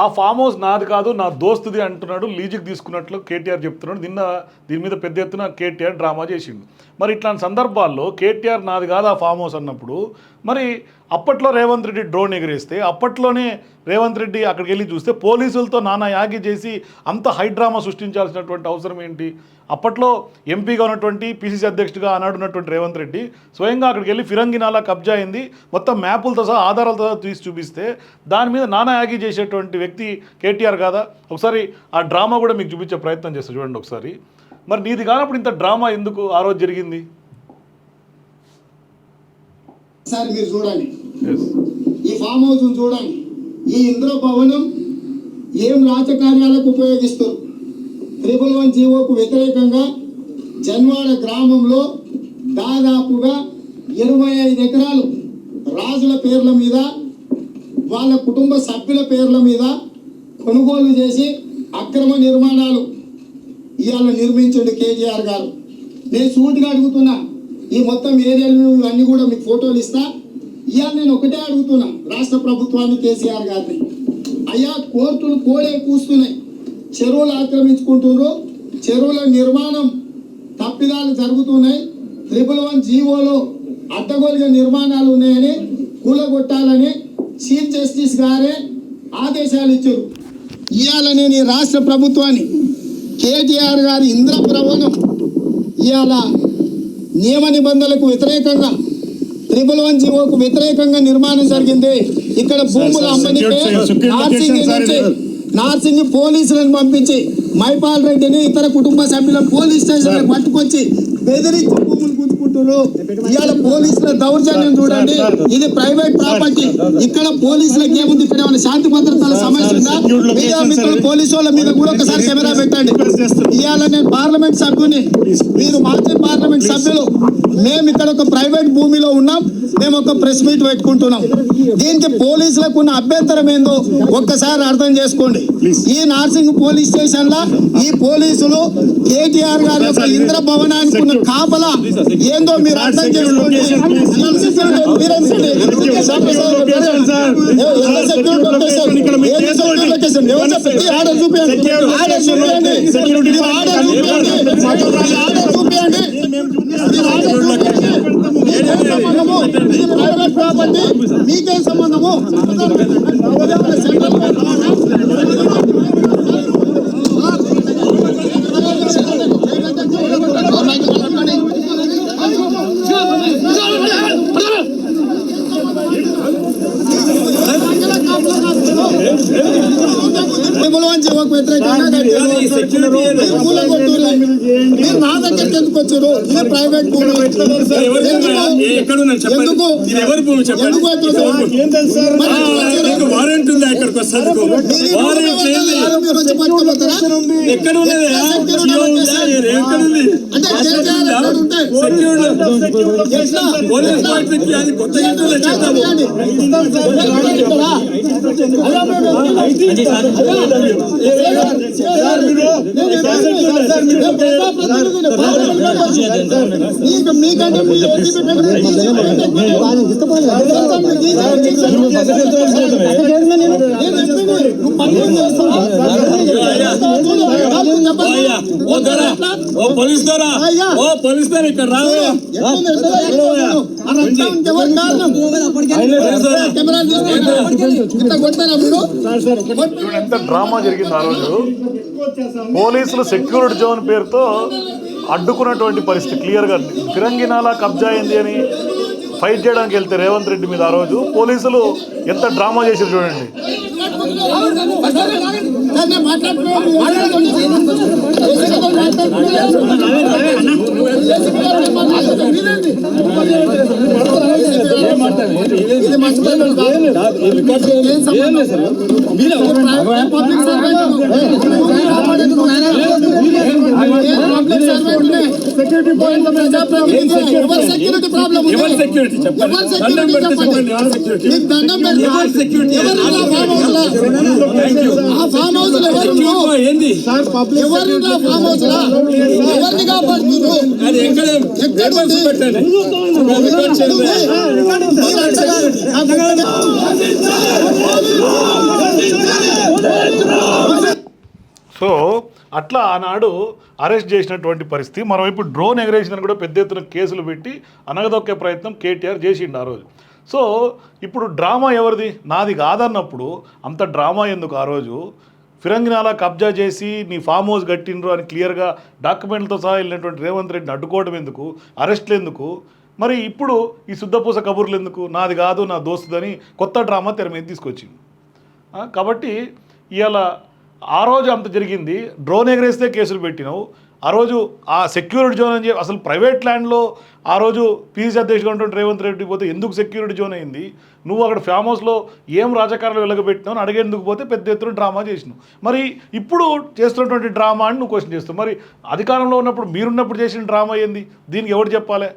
ఆ farm house నాది కాదు నా దోస్తుది అంటున్నాడు లీజుకి తీసుకున్నట్లు కేటీఆర్ చెప్తున్నాడు. నిన్న దీని మీద పెద్ద ఎత్తున కేటీఆర్ డ్రామా చేసిండు. మరి ఇట్లాంటి సందర్భాల్లో కేటీఆర్ నాది కాదు ఆ ఫామ్ హౌస్ అన్నప్పుడు మరి అప్పట్లో రేవంత్ రెడ్డి డ్రోన్ ఎగిరేస్తే అప్పట్లోనే రేవంత్ రెడ్డి అక్కడికి వెళ్ళి చూస్తే పోలీసులతో నానా యాగి చేసి అంత హై డ్రామా సృష్టించాల్సినటువంటి అవసరం ఏంటి? అప్పట్లో ఎంపీగా ఉన్నటువంటి పిసిసి అధ్యక్షుడిగా ఆనాడు ఉన్నటువంటి రేవంత్ రెడ్డి స్వయంగా అక్కడికి వెళ్ళి ఫిరంగినాలా కబ్జా అయింది. మొత్తం మ్యాపులతో సహా ఆధారాలతో సహా తీసి చూపిస్తే దాని మీద నానా యాగి చేసేటువంటి వ్యక్తి కేటీఆర్ కాదా? ఒకసారి ఆ డ్రామా కూడా మీకు చూపించే ప్రయత్నం చేస్తా చూడండి ఒకసారి. మరి నీది కానప్పుడు ఇంత డ్రామా ఎందుకు? ఆ రోజు జరిగింది? సార్ మీరు చూడండి. ఈ ఫామ్ హౌస్ చూడండి. ఈ ఇంద్ర భవనం ఏం రాజకార్యాలకు ఉపయోగిస్తారు? త్రిపుల్ వన్ జీవోకు వ్యతిరేకంగా జన్వాడ గ్రామంలో దాదాపుగా ఇరవై ఐదు ఎకరాలు రాజుల పేర్ల మీద వాళ్ళ కుటుంబ సభ్యుల పేర్ల మీద కొనుగోలు చేసి అక్రమ నిర్మాణాలు ఇవాళ నిర్మించండి కేజీఆర్ గారు. నేను సూటిగా అడుగుతున్నా ఈ మొత్తం ఏరియాలు అన్ని కూడా మీకు ఫోటోలు ఇస్తా. ఇవాళ నేను ఒకటే అడుగుతున్నా రాష్ట్ర ప్రభుత్వాన్ని కేసీఆర్ గారిని. అయ్యా కోర్టులు కోడే కూస్తున్నాయి. చెరువులు ఆక్రమించుకుంటున్నారు. చెరువుల నిర్మాణం తప్పిదాలు జరుగుతున్నాయి. త్రిపుల్ వన్ జీవోలో అడ్డగోలుగా నిర్మాణాలు ఉన్నాయని కూలగొట్టాలని చీఫ్ జస్టిస్ గారే ఆదేశాలు ఇచ్చారు. ఇవాళ నేను ఈ రాష్ట్ర ప్రభుత్వాన్ని కేటీఆర్ గారి ఇంద్ర ప్రవణం ఇవాళ నియమ నిబంధనలకు వ్యతిరేకంగా త్రిపుల్ వన్ జీవోకు వ్యతిరేకంగా నిర్మాణం జరిగింది. ఇక్కడ భూములు అమ్మనికే నార్సింగ్ నుంచి నార్సింగ్ పోలీసులను పంపించి మైపాల్ రెడ్డిని ఇతర కుటుంబ సభ్యులను పోలీస్ స్టేషన్ పట్టుకొచ్చి బెదిరించి భూములు గుంజుకుంటున్నారు ఇవాళ పోలీసుల దౌర్జన్యం చూడండి ఇది ప్రైవేట్ ప్రాపర్టీ. ఇక్కడ పోలీసులకు ఏముంది? ఇక్కడ ఏమైనా శాంతి భద్రతల సమస్య ఉందా? మీడియా మిత్రులు పోలీసు వాళ్ళ మీద కూడా ఒకసారి కెమెరా పెట్టండి. ఇవాళ నేను పార్లమెంట్ సభ్యుని మీరు మాజీ పార్లమెంట్ సభ్యులు మేము ఇక్కడ ఒక ప్రైవేట్ భూమిలో ఉన్నాం మేము ఒక ప్రెస్ మీట్ పెట్టుకుంటున్నాం. దీనికి పోలీసులకు ఉన్న అభ్యంతరం ఏందో ఒక్కసారి అర్థం చేసుకోండి. ఈ నార్సింగ్ పోలీస్ స్టేషన్ ఈ పోలీసులు కేటీఆర్ గారి యొక్క ఇంద్ర భవనానికి ఉన్న కాపలా ఏందో మీరు అర్థం చేసుకోండి ఆర్డర్ చూపించండి ఆర్డర్ చూపించండి ఆర్డర్ చూపించండి ఆర్డర్ చూపించండి మీకేం సంబంధము ఇది ప్రైవేట్ ప్రాపర్టీ మీకేం సంబంధము సెంట్రల్ విమలవాన్ జీవకు వ్యతిరేకంగా కట్టారు. మీరు కూలగొట్టుర్రు. మీరు నా దగ్గరికి ఎందుకు వచ్చారు? ఇది ప్రైవేట్ భూమి. ఎందుకు? ఎందుకు? వారెంట్ ఉందా ఇక్కడికి ఈ వారెంట్? ఎక్కడ ఉన్నది? ఎక్కడ ఉంది? పోలీస్ అది కొత్త చెప్తాము. ఓ పోలీస్ అయ్యా. ఓ పోలీస్ దొర ఇక్కడ రావు. ఎంత డ్రామా జరిగింది ఆ రోజు. పోలీసులు సెక్యూరిటీ జోన్ పేరుతో అడ్డుకున్నటువంటి పరిస్థితి క్లియర్గా ఫిరంగినాలా కబ్జా అయింది అని ఫైట్ చేయడానికి వెళ్తే రేవంత్ రెడ్డి మీద ఆ రోజు పోలీసులు ఎంత డ్రామా చేశారు చూడండి. రికార్డ్ చేయండి మీరే సెక్యూరిటీ ప్రాబ్లం ఎవరి సెక్యూరిటీ చెప్పండి దండం పెడితే చెప్పండి ఎవరి సెక్యూరిటీ దండం పెట్టి ఎవరి సెక్యూరిటీ ఎవరు నా ఫామ్ హౌస్లో? ఆ ఫామ్ హౌస్లో ఎవరు సెక్యూరిటీ ఏంది ఎవరు నా ఫామ్ హౌస్లో? ఎవరిని కాపాడుతున్నారు అది ఎక్కడ ఎక్కడ పేపర్స్ ఉంది? పెట్టండి రికార్డ్ చేయండి. మీరు అడగాలి. సో అట్లా ఆనాడు అరెస్ట్ చేసినటువంటి పరిస్థితి. మరోవైపు డ్రోన్ ఎగరేసిందని కూడా పెద్ద ఎత్తున కేసులు పెట్టి అనగదొక్కే ప్రయత్నం కేటీఆర్ చేసిండు ఆ రోజు. సో ఇప్పుడు డ్రామా ఎవరిది? నాది కాదన్నప్పుడు అంత డ్రామా ఎందుకు ఆ రోజు? ఫిరంగినాలా కబ్జా చేసి నీ ఫామ్ హౌస్ కట్టిండ్రు అని క్లియర్గా డాక్యుమెంట్లతో సహా వెళ్ళినటువంటి రేవంత్ రెడ్డిని అడ్డుకోవడం ఎందుకు? అరెస్ట్లు ఎందుకు? మరి ఇప్పుడు ఈ శుద్ధపూస కబుర్లు ఎందుకు? నాది కాదు నా దోస్తుదని కొత్త డ్రామా తెర మీద తీసుకొచ్చింది కాబట్టి ఇవాళ ఆ రోజు అంత జరిగింది. డ్రోన్ ఎగరేస్తే కేసులు పెట్టినావు. ఆ రోజు ఆ సెక్యూరిటీ జోన్ అని చెప్పి అసలు ప్రైవేట్ ల్యాండ్లో ఆ రోజు పీసీ అధ్యక్షుడు ఉన్నటువంటి రేవంత్ రెడ్డి పోతే ఎందుకు సెక్యూరిటీ జోన్ అయింది? నువ్వు అక్కడ ఫామ్ హౌస్లో ఏం రాజకారణాలు వెళ్ళగబెట్టినావు అని అడిగేందుకు పోతే పెద్ద ఎత్తున డ్రామా చేసినావు. మరి ఇప్పుడు చేస్తున్నటువంటి డ్రామా అని నువ్వు క్వశ్చన్ చేస్తావు మరి అధికారంలో ఉన్నప్పుడు మీరున్నప్పుడు చేసిన డ్రామా ఏంది? దీనికి ఎవరు చెప్పాలి?